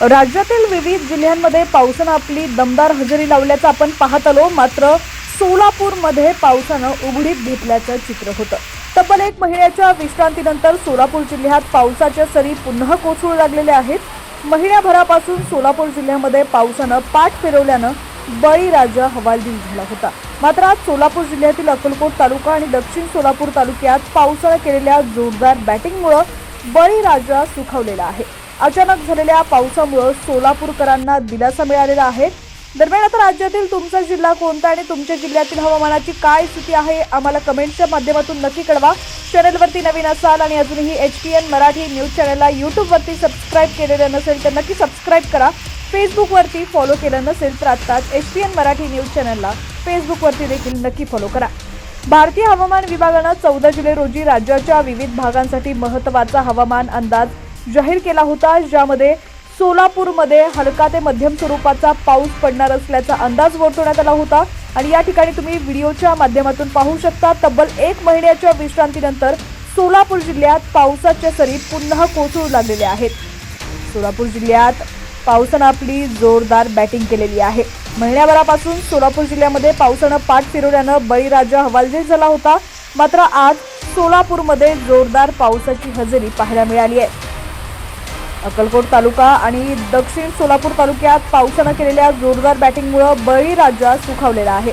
राज्यातील विविध जिल्ह्यांमध्ये पावसानं आपली दमदार हजेरी लावल्याचं आपण पाहत आलो. मात्र सोलापूरमध्ये पावसानं उघडीत घेतल्याचं चित्र होतं. तब्बल एक महिन्याच्या विश्रांतीनंतर सोलापूर जिल्ह्यात पावसाच्या सरी पुन्हा कोसळू लागलेल्या आहेत. महिन्याभरापासून सोलापूर जिल्ह्यामध्ये पावसानं पाठ फिरवल्यानं बळीराजा हवालदिल झाला होता. मात्र आज सोलापूर जिल्ह्यातील अक्कलकोट तालुका आणि दक्षिण सोलापूर तालुक्यात पावसानं केलेल्या जोरदार बॅटिंगमुळं बळीराजा सुखावलेला आहे. अचानक झालेल्या पावसामुळं सोलापूरकरांना दिलासा मिळालेला आहे. दरम्यान आता राज्यातील तुमचा जिल्हा कोणता आणि तुमच्या जिल्ह्यातील हवामानाची काय स्थिती आहे आम्हाला कमेंटच्या माध्यमातून नक्की कळवा. चॅनलवरती नवीन असाल आणि अजूनही H P N Marathi news चॅनलला यूट्यूबवरती सबस्क्राईब केलेलं नसेल तर नक्की सबस्क्राईब करा. फेसबुकवरती फॉलो केलं नसेल तर आत्ताच H P N Marathi news चॅनलला फेसबुकवरती देखील नक्की फॉलो करा. भारतीय हवामान विभागानं चौदा जुलै रोजी राज्याच्या विविध भागांसाठी महत्त्वाचा हवामान अंदाज जाहीर केला होता ज्यामध्ये सोलापूरमध्ये हलका ते मध्यम स्वरूपाचा पाऊस पडणार असल्याचा अंदाज वर्तवण्यात आला होता. आणि या ठिकाणी तुम्ही व्हिडिओच्या माध्यमातून पाहू शकता तब्बल एक महिन्याच्या विश्रांतीनंतर सोलापूर जिल्ह्यात पावसाच्या सरी पुन्हा कोसळू लागलेल्या आहेत. सोलापूर जिल्ह्यात पावसानं आपली जोरदार बॅटिंग केलेली आहे. महिन्याभरापासून सोलापूर जिल्ह्यामध्ये पावसानं पाठ फिरवल्यानं बळीराजा हवालदिल झाला होता. मात्र आज सोलापूरमध्ये जोरदार पावसाची हजेरी पाहायला मिळाली आहे. अक्कलकोट तालुका आणि दक्षिण सोलापूर तालुक्यात पावसानं केलेल्या जोरदार बॅटिंगमुळं बळीराजा सुखावलेला आहे.